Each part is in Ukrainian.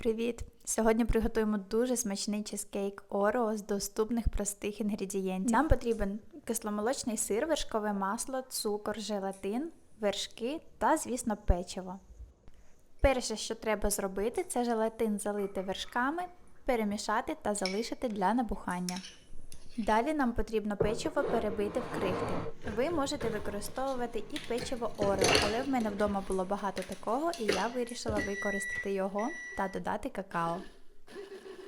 Привіт! Сьогодні приготуємо дуже смачний чизкейк Орео з доступних простих інгредієнтів. Нам потрібен кисломолочний сир, вершкове масло, цукор, желатин, вершки та, звісно, печиво. Перше, що треба зробити, це желатин залити вершками, перемішати та залишити для набухання. Далі нам потрібно печиво перебити в крихти. Ви можете використовувати і печиво Орео, але в мене вдома було багато такого, і я вирішила використати його та додати какао.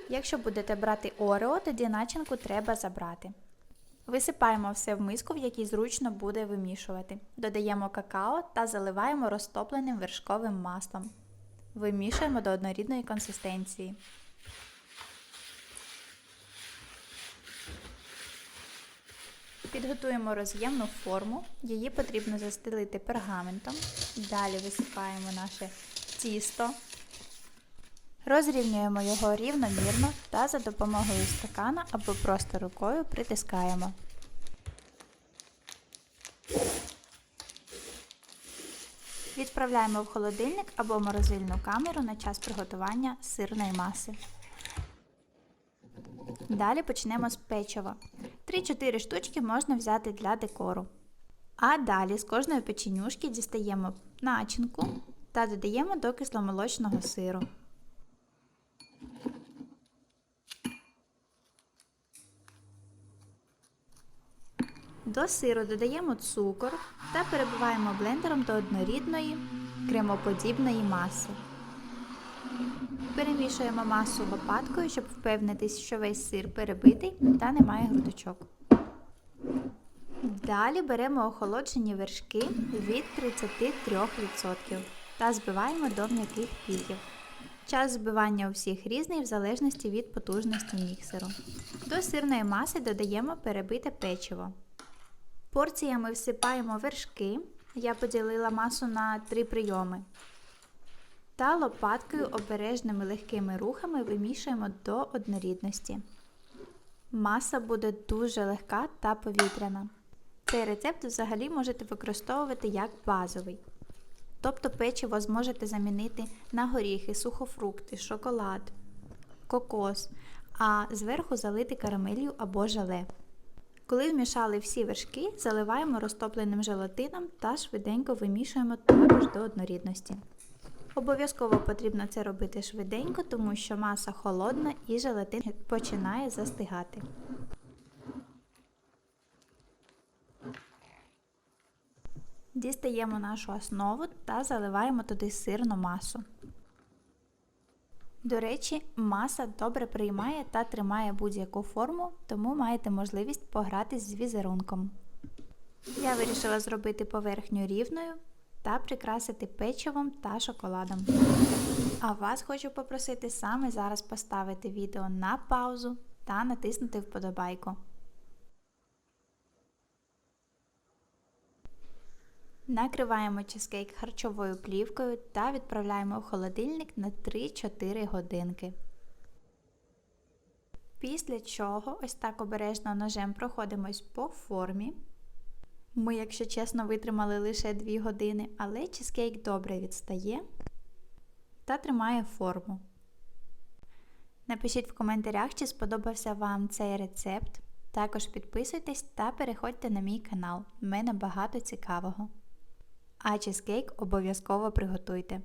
Якщо будете брати Орео, тоді начинку треба забрати. Висипаємо все в миску, в якій зручно буде вимішувати. Додаємо какао та заливаємо розтопленим вершковим маслом. Вимішуємо до однорідної консистенції. Підготуємо роз'ємну форму, її потрібно застелити пергаментом. Далі висипаємо наше тісто, розрівнюємо його рівномірно та за допомогою стакана або просто рукою притискаємо. Відправляємо в холодильник або морозильну камеру на час приготування сирної маси. Далі почнемо з печива. 3-4 штучки можна взяти для декору. А далі з кожної печенюшки дістаємо начинку та додаємо до кисломолочного сиру. До сиру додаємо цукор та перебиваємо блендером до однорідної кремоподібної маси. Перемішуємо масу лопаткою, щоб впевнитись, що весь сир перебитий та немає грудочок. Далі беремо охолоджені вершки від 33% та збиваємо до м'яких піків. Час збивання у всіх різний в залежності від потужності міксеру. До сирної маси додаємо перебите печиво. Порціями всипаємо вершки. Я поділила масу на 3 прийоми. Та лопаткою обережними легкими рухами вимішуємо до однорідності. Маса буде дуже легка та повітряна. Цей рецепт взагалі можете використовувати як базовий. Тобто печиво зможете замінити на горіхи, сухофрукти, шоколад, кокос, а зверху залити карамелью або желе. Коли вмішали всі вершки, заливаємо розтопленим желатином та швиденько вимішуємо також до однорідності. Обов'язково потрібно це робити швиденько, тому що маса холодна і желатин починає застигати. Дістаємо нашу основу та заливаємо туди сирну масу. До речі, маса добре приймає та тримає будь-яку форму, тому маєте можливість погратись з візерунком. Я вирішила зробити поверхню рівною та прикрасити печивом та шоколадом. А вас хочу попросити саме зараз поставити відео на паузу та натиснути вподобайку. Накриваємо чизкейк харчовою плівкою та відправляємо в холодильник на 3-4 годинки. Після чого ось так обережно ножем проходимось по формі. Ми, якщо чесно, витримали лише 2 години, але чизкейк добре відстає та тримає форму. Напишіть в коментарях, чи сподобався вам цей рецепт. Також підписуйтесь та переходьте на мій канал. У мене багато цікавого. А чизкейк обов'язково приготуйте.